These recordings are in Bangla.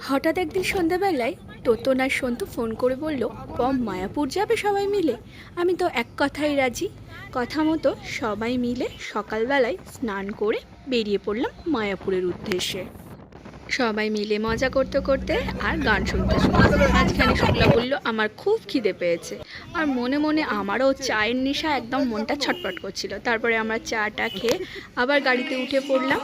হঠাৎ একদিন সন্ধ্যাবেলায় তোতন আর সন্তু ফোন করে বলল পম মায়াপুর যাবে সবাই মিলে? আমি তো এক কথাই রাজি। কথা মতো সবাই মিলে সকালবেলায় স্নান করে বেরিয়ে পড়লাম মায়াপুরের উদ্দেশ্যে। সবাই মিলে মজা করতে করতে আর গান শুনতে শুনতে মাঝখানে শুক্লা বলল, আমার খুব খিদে পেয়েছে। আর মনে মনে আমারও চায়ের নেশা একদম মনটা ছটপট করছিল। তারপরে আমরা চাটা খেয়ে আবার গাড়িতে উঠে পড়লাম।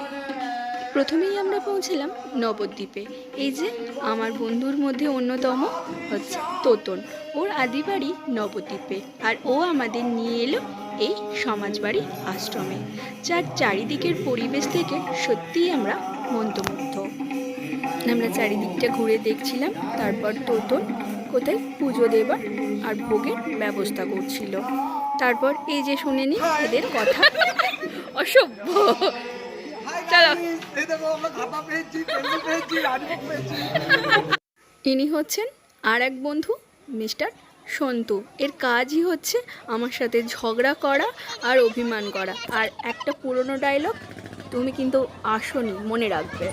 প্রথমেই আমরা পৌঁছলাম নবদ্বীপে। এই যে, আমার বন্ধুর মধ্যে অন্যতম হচ্ছে তোতন। ওর আদি বাড়ি নবদ্বীপে আর ও আমাদের নিয়ে এলো এই সমাজবাড়ি আশ্রমে, যার চারিদিকের পরিবেশ থেকে সত্যিই আমরা মন্ত্রমুগ্ধ। আমরা চারিদিকটা ঘুরে দেখছিলাম, তারপর তোতন কোথায় পুজো দেবার আর ভোগের ব্যবস্থা করছিল। তারপর এই যে শুনে নি, এদের কথা। অসভ্য। ইনি হচ্ছেন আর এক বন্ধু, মিস্টার সন্তু। এর কাজই হচ্ছে আমার সাথে ঝগড়া করা আর অভিমান করা। আর একটা পুরনো ডায়লগ তুমি কিন্তু আসনি, মনে রাখবে।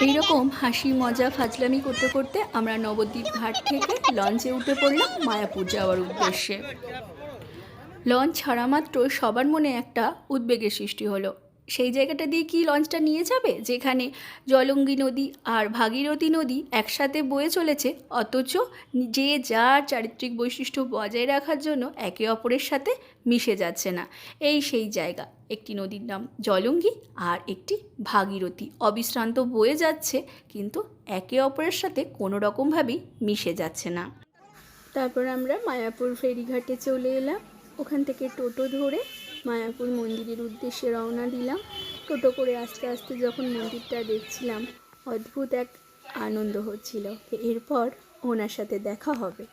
এইরকম হাসি, মজা, ফাজলামি করতে করতে আমরা নবদ্বীপ ঘাট থেকে লঞ্চে উঠে পড়লাম মায়াপুর যাওয়ার উদ্দেশ্যে। লঞ্চ ছাড়া মাত্র সবার মনে একটা উদ্বেগের সৃষ্টি হলো। সেই জায়গাটা দিয়ে কি লঞ্চটা নিয়ে যাবে? যেখানে জলঙ্গি নদী আর ভাগীরথী নদী একসাথে বয়ে চলেছে, অথচ যে যার চারিত্রিক বৈশিষ্ট্য বজায় রাখার জন্য একে অপরের সাথে মিশে যাচ্ছে না। এই সেই জায়গা। একটি নদীর নাম জলঙ্গি আর একটি ভাগীরথী। অবিশ্রান্ত বয়ে যাচ্ছে, কিন্তু একে অপরের সাথে কোনো রকমভাবেই মিশে যাচ্ছে না। তারপর আমরা মায়াপুর ফেরিঘাটে চলে এলাম। ওখান থেকে টোটো ধরে মায়াপুর মন্দিরের উদ্দেশ্যে রওনা দিলাম। টোটো করে আস্তে আস্তে যখন মন্দিরটা দেখছিলাম, অদ্ভুত এক আনন্দ হচ্ছিল। এরপর ওনার সাথে দেখা হবে।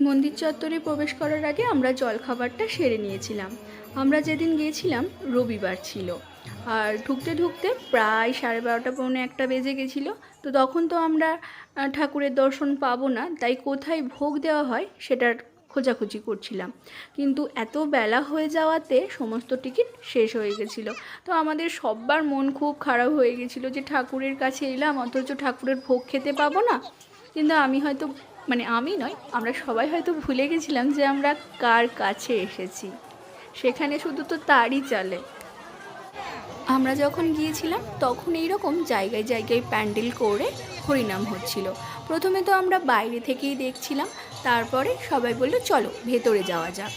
মন্দির চত্বরে প্রবেশ করার আগে আমরা জলখাবারটা সেরে নিয়েছিলাম। আমরা যেদিন গিয়েছিলাম, রবিবার ছিল। আর ঢুকতে ঢুকতে প্রায় সাড়ে বারোটা পৌনে একটা বেজে গেছিল। তো তখন তো আমরা ঠাকুরের দর্শন পাবো না, তাই কোথায় ভোগ দেওয়া হয়, সেটার খোঁজাখুঁজি করছিলাম। কিন্তু এত বেলা হয়ে যাওয়াতে সমস্ত টিকিট শেষ হয়ে গেছিল। তো আমাদের সব্বার মন খুব খারাপ হয়ে গেছিল যে ঠাকুরের কাছে এলাম, অথচ ঠাকুরের ভোগ খেতে পাবো না। কিন্তু আমি হয়তো মানে আমি নয়, আমরা সবাই হয়তো ভুলে গেছিলাম যে আমরা কার কাছে এসেছি। সেখানে শুধু তো তারই চলে। আমরা যখন গিয়েছিলাম, তখন এইরকম জায়গায় জায়গায় প্যান্ডেল করে হরিনাম হচ্ছিল। প্রথমে তো আমরা বাইরে থেকেই দেখছিলাম তারপরে সবাই বলল চলো ভেতরে যাওয়া যাক।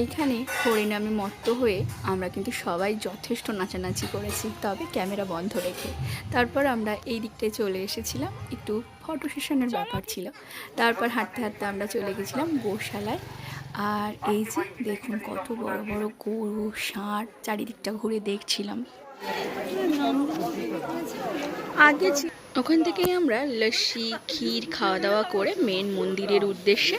এইখানে হরিনামে মত্ত হয়ে আমরা কিন্তু সবাই যথেষ্ট নাচানাচি করেছি, তবে ক্যামেরা বন্ধ রেখে। তারপর আমরা এই দিকটায় চলে এসেছিলাম, একটু ফটো সেশনের ব্যাপার ছিল। তারপর হাঁটতে হাঁটতে আমরা চলে গেছিলাম গোশালায়। আর এই যে দেখুন কত বড় বড় গরু, ষাঁড়, চারিদিকটা ঘুরে দেখছিলাম। আগে ওখান থেকেই আমরা লস্যি, ক্ষীর খাওয়া দাওয়া করে মেন মন্দিরের উদ্দেশ্যে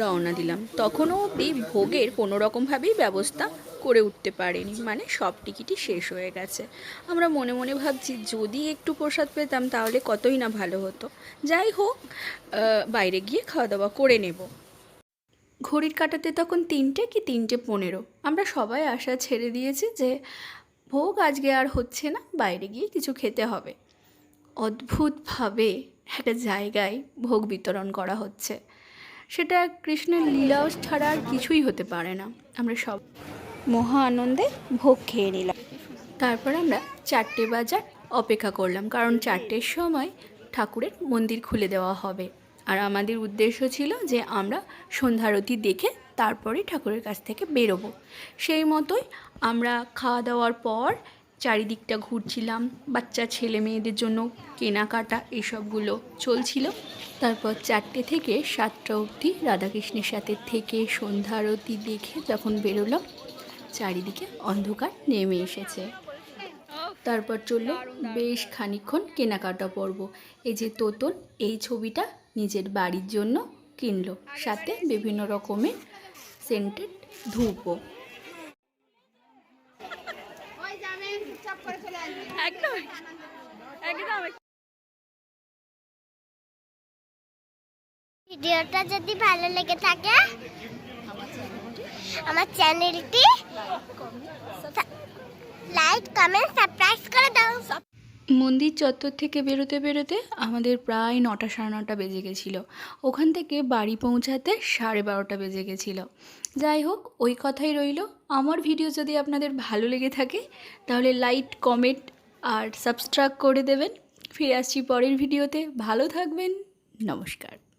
রওনা দিলাম। তখনও অবধি ভোগের কোনো রকমভাবেই ব্যবস্থা করে উঠতে পারেনি। মানে সব টিকিটই শেষ হয়ে গেছে। আমরা মনে মনে ভাবছি, যদি একটু প্রসাদ পেতাম তাহলে কতই না ভালো হতো। যাই হোক বাইরে গিয়ে খাওয়া দাওয়া করে নেব। ঘড়ির কাটাতে তখন তিনটে কি তিনটে পনেরো? আমরা সবাই আশা ছেড়ে দিয়েছি যে ভোগ আজকে আর হচ্ছে না, বাইরে গিয়ে কিছু খেতে হবে। অদ্ভুতভাবে একটা জায়গায় ভোগ বিতরণ করা হচ্ছে। সেটা কৃষ্ণের লীলাও ছাড়া আর কিছুই হতে পারে না। আমরা সব মহা আনন্দে ভোগ খেয়ে নিলাম। তারপর আমরা চারটে বাজার অপেক্ষা করলাম, কারণ চারটের সময় ঠাকুরের মন্দির খুলে দেওয়া হবে। আর আমাদের উদ্দেশ্য ছিল যে আমরা সন্ধ্যারতি দেখে তারপরে ঠাকুরের কাছ থেকে বেরোবো। সেই মতোই আমরা খাওয়া দাওয়ার পর চারিদিকটা ঘুরছিলাম, বাচ্চা, ছেলে, মেয়েদের জন্য কেনাকাটা এসবগুলো চলছিল। তারপর চারটে থেকে সাতটা অবধি রাধাকৃষ্ণের সাথে থেকে সন্ধ্যা আরতি দেখে যখন বেরোলাম, চারিদিকে অন্ধকার নেমে এসেছে। তারপর চলল বেশ খানিক্ষণ কেনাকাটা পর্ব। এই যে তোতন, এই ছবিটা নিজের বাড়ির জন্য কিনলো। সাথে বিভিন্ন রকমের সেন্টেড ধূপও। একদম। একদম। ভিডিওটা যদি ভালো লেগে থাকে আমার চ্যানেলটি লাইক কমেন্ট সাবস্ক্রাইব করে দাও। মন্দির চত্বর থেকে বেরোতে বেরোতে আমাদের প্রায় নটা সাড়ে নটা বেজে গেছিল। ওখান থেকে বাড়ি পৌঁছাতে সাড়ে বারোটা বেজে গেছিল। যাই হোক ওই কথাই রইল। আমার ভিডিও যদি আপনাদের ভালো লেগে থাকে তাহলে লাইক কমেন্ট আর সাবস্ক্রাইব করে দেবেন। ফিরে আসছি পরের ভিডিওতে। ভালো থাকবেন। নমস্কার।